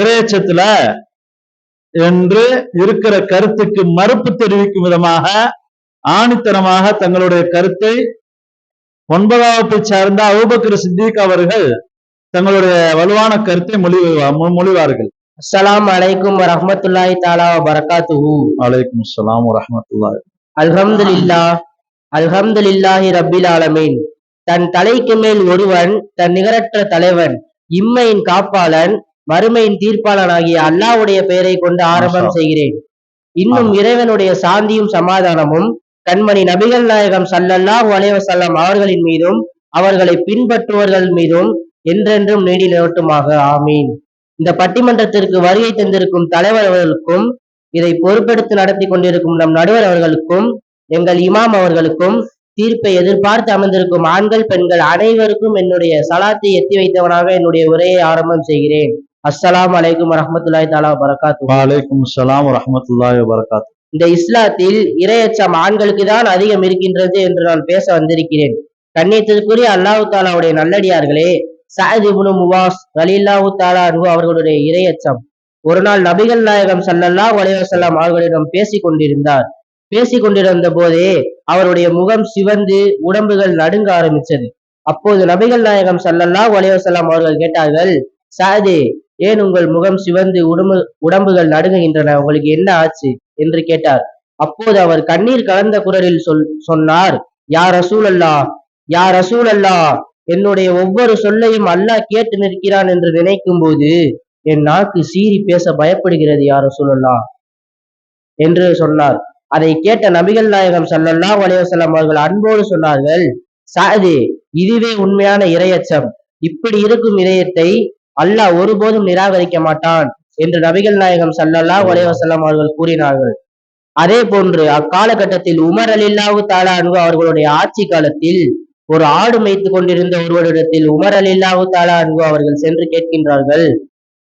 இறையச்சத்துல என்று இருக்கிற கருத்துக்கு மறுப்பு தெரிவிக்கும் விதமாக ஆணித்தனமாக தங்களுடைய கருத்தை ஒன்பதாம் வகுப்பை சார்ந்த அபூபக்கர் சித்திக் அவர்கள் தங்களுடைய வலுவான கருத்தை மொழி மொழிவார்கள். அஸ்ஸலாமு அலைக்கும் வரஹ்மத்துல்லாஹி தஆலா வ பரகாத்துஹு வலைக்கும் அஸ்ஸலாம் வரஹ்மத்துல்லாஹி. அல்ஹம்துலில்லாஹ் அல்ஹம்துலில்லாஹி ரப்பில் ஆலமீன். தன் தலைக்கு மேல் ஒருவன் தன் நிகரற்ற தலைவன் இம்மையின் காப்பாளன் மறுமையின் தீர்ப்பாளன் ஆகிய அல்லாஹ்வுடைய பெயரை கொண்டு ஆரம்பம். செய்கிறேன் இன்னும். இறைவனுடைய சாந்தியும் சமாதானமும் கண்மணி நபிகள் நாயகம் ஸல்லல்லாஹு அலைஹி வஸல்லம் அவர்களின் மீதும் அவர்களை பின்பற்றுவர்கள் மீதும் என்றென்றும் நீடி நிலவட்டுமாக ஆமீன் இந்த பட்டிமன்றத்திற்கு வருகை தந்திருக்கும் தலைவர் அவர்களுக்கும் இதை பொறுப்பெடுத்து நடத்தி கொண்டிருக்கும் நம் நடுவர் அவர்களுக்கும் எங்கள் இமாம் அவர்களுக்கும் தீர்ப்பை எதிர்பார்த்து அமர்ந்திருக்கும் ஆண்கள் பெண்கள் அனைவருக்கும் என்னுடைய சலாத்தை எத்தி வைத்தவனாக என்னுடைய உரையை ஆரம்பம் செய்கிறேன் அஸ்ஸலாமு அலைக்கும் வரஹ்மத்துல்லாஹி தஆலா வபரகாத்துஹு வலைக்கும் அஸ்ஸலாம் வரஹ்மத்துல்லாஹி வபரகாத்து இந்த இஸ்லாத்தில் இரையச்சம் ஆண்களுக்கு தான் அதிகம் இருக்கின்றது என்று நான் பேச வந்திருக்கிறேன். கண்ணியத்திற்குரிய அல்லாஹு தாலாவுடைய நல்லடியார்களே சஅத் இப்னு முவாஸ் ரலில்லாஹு தாலா அன்ஹு அவர்களுடைய இரையச்சம். ஒரு நாள் நபிகள் நாயகம் ஸல்லல்லாஹு அலைஹி வஸல்லம் அவர்களிடம் பேசிக் கொண்டிருந்தார். பேசிக் கொண்டிருந்த போதே அவருடைய முகம் சிவந்து உடம்புகள் நடுங்க ஆரம்பிச்சது. அப்போது நபிகள் நாயகம் ஸல்லல்லாஹு அலைஹி வஸல்லம் அவர்கள் கேட்டார்கள் சாதே ஏன் உங்கள் முகம் சிவந்து உடம்பு உடம்புகள் நடுங்குகின்றன? உங்களுக்கு என்ன ஆச்சு? என்று கேட்டார். அப்போது அவர் கண்ணீர் கலந்த குரலில் சொல் சொன்னார் யார் ரசூல் அல்லா யார் ரசூல் அல்லா என்னுடைய ஒவ்வொரு சொல்லையும் அல்லாஹ் கேட்டு நிற்கிறான் என்று நினைக்கும் போது என் நாக்கு சீறி பேச பயப்படுகிறது யார் ரசூல் அல்லா என்று சொன்னார். அதை கேட்ட நபிகள் நாயகம் சல்லல்லா அலைஹி அவர்கள் அன்போடு சொன்னார்கள் சாது இதுவே உண்மையான இரையச்சம். இப்படி இருக்கும் இதயத்தை அல்லாஹ் ஒருபோதும் நிராகரிக்க மாட்டான் என்று நபிகள் நாயகம் சல்லல்லா அலைஹி அவர்கள் கூறினார்கள். அதே போன்று அக்காலகட்டத்தில் உமர் அலில்லாவு தாலா அன்ஹு அவர்களுடைய ஆட்சி காலத்தில் ஒரு ஆடு மேய்த்து கொண்டிருந்த ஒருவரிடத்தில் உமர் அலில்லாவு தாலா அன்ஹு அவர்கள் சென்று கேட்கின்றார்கள்.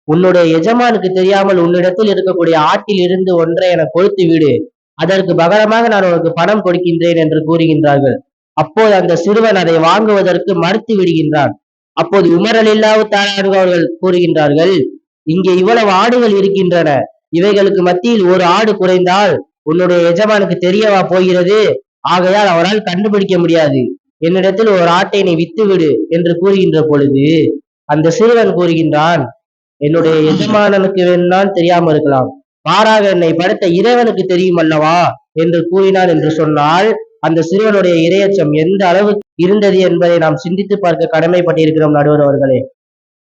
உன்னுடைய எஜமானுக்கு தெரியாமல் உன்னிடத்தில் இருக்கக்கூடிய ஆட்டில் இருந்து ஒன்றை என கொடுத்து விடு. அதற்கு பகரமாக நான் உனக்கு பணம் கொடுக்கின்றேன் என்று கூறுகின்றார்கள். அப்போது அந்த சிறுவன் அதை வாங்குவதற்கு மறுத்து விடுகின்றான். அப்போது உமர் அலில்லாஹு அவர்கள் கூறுகின்றார்கள் இங்கே இவ்வளவு ஆடுகள் இருக்கின்றன இவைகளுக்கு மத்தியில் ஒரு ஆடு குறைந்தால் உன்னுடைய எஜமானுக்கு தெரியவா போகிறது? ஆகையால் அவரால் கண்டுபிடிக்க முடியாது. என்னிடத்தில் ஒரு ஆட்டை நீ வித்து விடு என்று கூறுகின்ற பொழுது அந்த சிறுவன் கூறுகின்றான் என்னுடைய எஜமானனுக்கு வேணால் தெரியாம இருக்கலாம். மாறாக என்னை படைத்த இறைவனுக்கு தெரியும் அல்லவா? என்று கூறினார் என்று சொன்னால் அந்த சிறுவனுடைய இரையச்சம் எந்த அளவு இருந்தது என்பதை நாம் சிந்தித்து பார்க்க கடமைப்பட்டிருக்கிறோம் நடுவர் அவர்களே.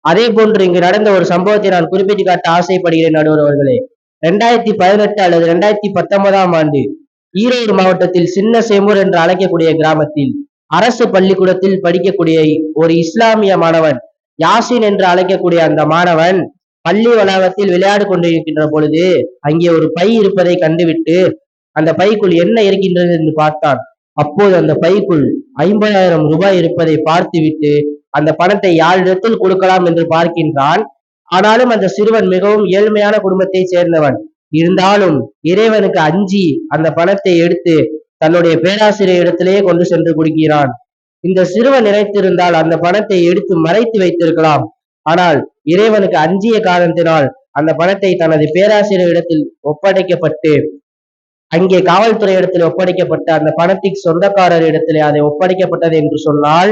அதே போன்று இங்கு நடந்த ஒரு சம்பவத்தை நான் குறிப்பிட்டு காட்ட ஆசைப்படுகிறேன் நடுவர் அவர்களே. ரெண்டாயிரத்தி பதினெட்டு அல்லது ரெண்டாயிரத்தி பத்தொன்பதாம் ஆண்டு ஈரோடு மாவட்டத்தில் சின்ன சேமூர் என்று அழைக்கக்கூடிய கிராமத்தில் அரசு பள்ளிக்கூடத்தில் படிக்கக்கூடிய ஒரு இஸ்லாமிய மாணவன் யாசின் என்று அழைக்கக்கூடிய அந்த மாணவன் பள்ளி வளாகத்தில் விளையாடு கொண்டிருக்கின்ற பொழுது அங்கே ஒரு பை இருப்பதை கண்டுவிட்டு அந்த பைக்குள் என்ன இருக்கின்றது என்று பார்த்தான். அப்போது அந்த பைக்குள் ஐம்பதாயிரம் ரூபாய் இருப்பதை பார்த்துவிட்டு அந்த பணத்தை யாரிடத்தில் கொடுக்கலாம் என்று பார்க்கின்றான். ஆனாலும் அந்த சிறுவன் மிகவும் ஏழ்மையான குடும்பத்தை சேர்ந்தவன். இருந்தாலும் இறைவனுக்கு அஞ்சி அந்த பணத்தை எடுத்து தன்னுடைய பேராசிரியர் இடத்திலேயே கொண்டு சென்று கொடுக்கிறான். இந்த சிறுவன் நினைத்திருந்தால் அந்த பணத்தை எடுத்து மறைத்து வைத்திருக்கலாம். ஆனால் இறைவனுக்கு அஞ்சிய காரணத்தினால் அந்த பணத்தை தனது பேராசிரியர் இடத்தில் ஒப்படைக்கப்பட்டு அங்கே காவல்துறை இடத்தில் ஒப்படைக்கப்பட்ட அந்த பணத்திற்கு சொந்தக்காரர் இடத்திலே அதை ஒப்படைக்கப்பட்டது என்று சொன்னால்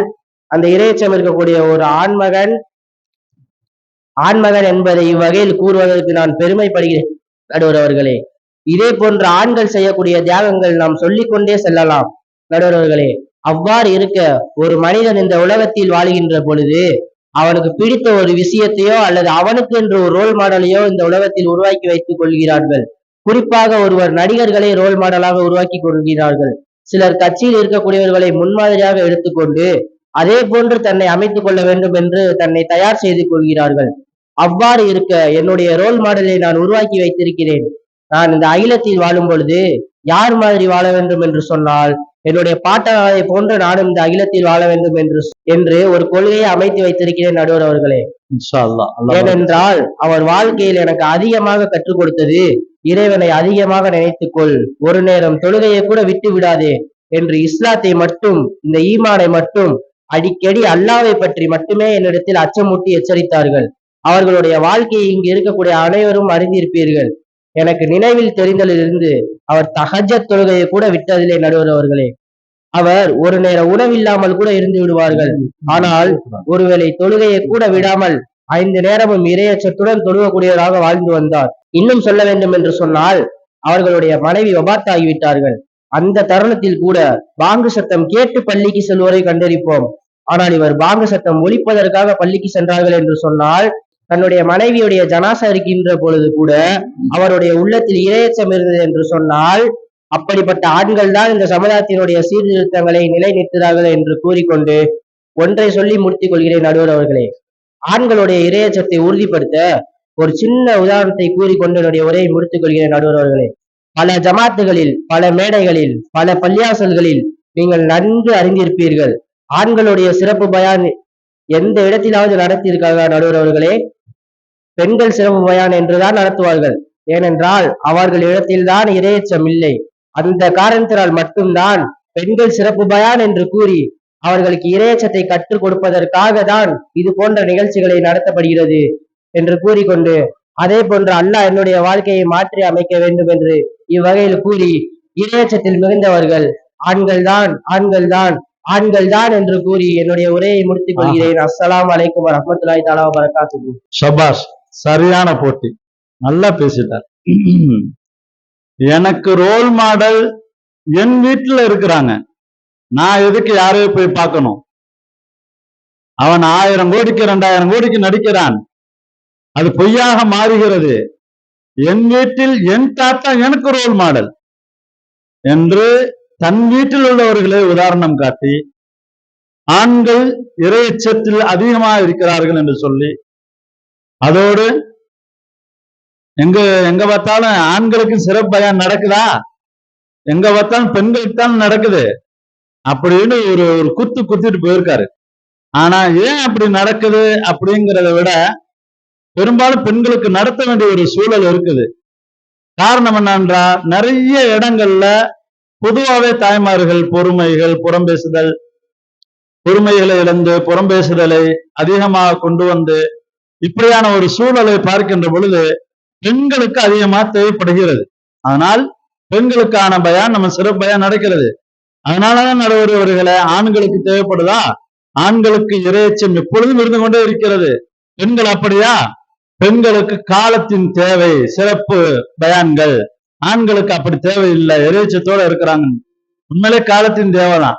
அந்த இறைச்சம் இருக்கக்கூடிய ஒரு ஆண்மகன் ஆண்மகன் என்பதை இவ்வகையில் கூறுவதற்கு நான் பெருமைப்படுகிறேன் நடுவர் அவர்களே. இதே போன்ற ஆண்கள் செய்யக்கூடிய தியாகங்கள் நாம் சொல்லிக்கொண்டே செல்லலாம் நடுவர் அவர்களே. அவ்வாறு இருக்க ஒரு மனிதன் இந்த உலகத்தில் வாழ்கின்ற பொழுது அவனுக்கு பிடித்த ஒரு விஷயத்தையோ அல்லது அவனுக்கு என்று ஒரு ரோல் மாடலையோ இந்த உலகத்தில் உருவாக்கி வைத்துக் கொள்கிறார்கள். குறிப்பாக ஒருவர் நடிகர்களை ரோல் மாடலாக உருவாக்கி கொள்கிறார்கள். சிலர் கட்சியில் இருக்கக்கூடியவர்களை முன்மாதிரியாக எடுத்துக்கொண்டு அதே போன்று தன்னை அமைத்துக் கொள்ள வேண்டும் என்று தன்னை தயார் செய்து கொள்கிறார்கள். அவ்வாறு இருக்க என்னுடைய ரோல் மாடலை நான் உருவாக்கி வைத்திருக்கிறேன். நான் இந்த அகிலத்தில் வாழும் பொழுது யார் மாதிரி வாழ வேண்டும் என்று சொன்னால் என்னுடைய பாட்டனாரை போன்று நானும் இந்த அகிலத்தில் வாழ வேண்டும் என்று என்று ஒரு கொள்கையை அமைத்து வைத்திருக்கிறேன் நடுவர் அவர்களே. ஏனென்றால் அவர் வாழ்க்கையில் எனக்கு அதிகமாக கற்றுக் கொடுத்தது இறைவனை அதிகமாக நினைத்துக்கொள். ஒரு நேரம் தொழுகையை கூட விட்டு விடாதே என்று இஸ்லாத்தை மட்டும் இந்த ஈமானை மட்டும் அடிக்கடி அல்லாவை பற்றி மட்டுமே என்னிடத்தில் அச்சமூட்டி எச்சரித்தார்கள். அவர்களுடைய வாழ்க்கையை இங்கு இருக்கக்கூடிய அனைவரும் அறிந்திருப்பீர்கள். எனக்கு நினைவில் தெரிந்ததிலிருந்து அவர் தகஜ தொழுகையை கூட விட்டதில்லை நடுவர் அவர்களே. அவர் ஒரு நேர உணவில்லாமல் கூட இருந்து விடுவார்கள். ஆனால் ஒருவேளை தொழுகையை கூட விடாமல் ஐந்து நேரமும் இரையச்சத்துடன் தொழுகக்கூடியவராக வாழ்ந்து வந்தார். இன்னும் சொல்ல வேண்டும் என்று சொன்னால் அவர்களுடைய மனைவி விபத்தாகிவிட்டார்கள். அந்த தருணத்தில் கூட பாங்கு சத்தம் கேட்டு பள்ளிக்கு செல்வோரை கண்டறிப்போம். ஆனால் இவர் பாங்கு சத்தம் ஒழிப்பதற்காக பள்ளிக்கு சென்றார்கள் என்று சொன்னால் தன்னுடைய மனைவியுடைய ஜனாசா இருக்கின்ற பொழுது கூட அவருடைய உள்ளத்தில் இரையச்சம் இருந்தது என்று சொன்னால் அப்படிப்பட்ட ஆண்கள் தான் இந்த சமுதாயத்தினுடைய சீர்திருத்தங்களை நிலைநிறுத்துகிறார்கள் என்று கூறிக்கொண்டு ஒன்றை சொல்லி முடித்துக் கொள்கிறேன் நடுவர் அவர்களே. ஆண்களுடைய இரையச்சத்தை உறுதிப்படுத்த ஒரு சின்ன உதாரணத்தை கூறிக்கொண்டு என்னுடைய உரையை முடித்துக் கொள்கிறேன் நடுவர் அவர்களே. பல ஜமாத்துகளில் பல மேடைகளில் பல பள்ளியாசல்களில் நீங்கள் நன்கு அறிந்திருப்பீர்கள். ஆண்களுடைய சிறப்பு பயான் எந்த இடத்திலாவது நடத்தியிருக்காங்க நடுவர் அவர்களே? பெண்கள் சிறப்பு பயான் என்றுதான் நடத்துவார்கள். ஏனென்றால் அவர்கள் இடத்தில்தான் இரையச்சம் இல்லை. அந்த காரணத்தினால் மட்டும்தான் பெண்கள் சிறப்பு பயான் என்று கூறி அவர்களுக்கு இரையச்சத்தை கற்றுக் கொடுப்பதற்காக தான் இது போன்ற நிகழ்ச்சிகளை நடத்தப்படுகிறது என்று கூறிக்கொண்டு அதே போன்று அல்லாஹ் என்னுடைய வாழ்க்கையை மாற்றி அமைக்க வேண்டும் என்று இவ்வகையில் கூறி இரையச்சத்தில் மிகுந்தவர்கள் ஆண்கள் தான் ஆண்கள் தான் ஆண்கள் தான் என்று கூறி என்னுடைய உரையை முடித்துக் கொள்கிறேன். அஸ்ஸலாமு அலைக்கும் வரஹ்மத்துல்லாஹி தஆலா வபரகாத்துஹு. ஷபாஷ் சரியான போட்டி. நல்லா பேசிட்டார். எனக்கு ரோல் மாடல் என் வீட்டுல இருக்கிறாங்க. நான் எதுக்கு யாரையோ போய் பார்க்கணும்? அவன் ஆயிரம் கோடிக்கு ரெண்டாயிரம் கோடிக்கு நடிக்கிறான். அது பொய்யாக மாறுகிறது. என் வீட்டில் என் தாத்தா எனக்கு ரோல் மாடல் என்று தன் வீட்டில் உள்ளவர்களை உதாரணம் காட்டி ஆண்கள் இரையச்சத்தில் அதிகமாக இருக்கிறார்கள் என்று சொல்லி அதோடு எங்க எங்க பார்த்தாலும் ஆண்களுக்கு சிறப்பு நடக்குதா? எங்க பார்த்தாலும் பெண்களுக்கு தான் நடக்குது. அப்படின்னு ஒரு ஒரு குத்து குத்திட்டு போயிருக்காரு. ஆனா ஏன் அப்படி நடக்குது அப்படிங்கிறத விட பெரும்பாலும் பெண்களுக்கு நடத்த வேண்டிய ஒரு சூழல் இருக்குது. காரணம் என்னன்றா நிறைய இடங்கள்ல பொதுவாவே தாய்மார்கள் பொறுமைகள் புறம்பேசுதல் பொறுமைகளை இழந்து புறம்பேசுதலை அதிகமாக கொண்டு வந்து இப்படியான ஒரு சூழலை பார்க்கின்ற பொழுது பெண்களுக்கு அதிகமா தேவைப்படுகிறது. அதனால் பெண்களுக்கான பயான் நம்ம சிறப்பு நடக்கிறது. அதனாலதான் நடுவர்களே ஆண்களுக்கு தேவைப்படுதா? ஆண்களுக்கு இரையச்சம் எப்பொழுதும் இருந்து கொண்டே இருக்கிறது. பெண்கள் அப்படியா? பெண்களுக்கு காலத்தின் தேவை சிறப்பு பயான்கள். ஆண்களுக்கு அப்படி தேவையில்லை இறைச்சத்தோட இருக்கிறாங்க. உண்மையிலே காலத்தின் தேவைதான்.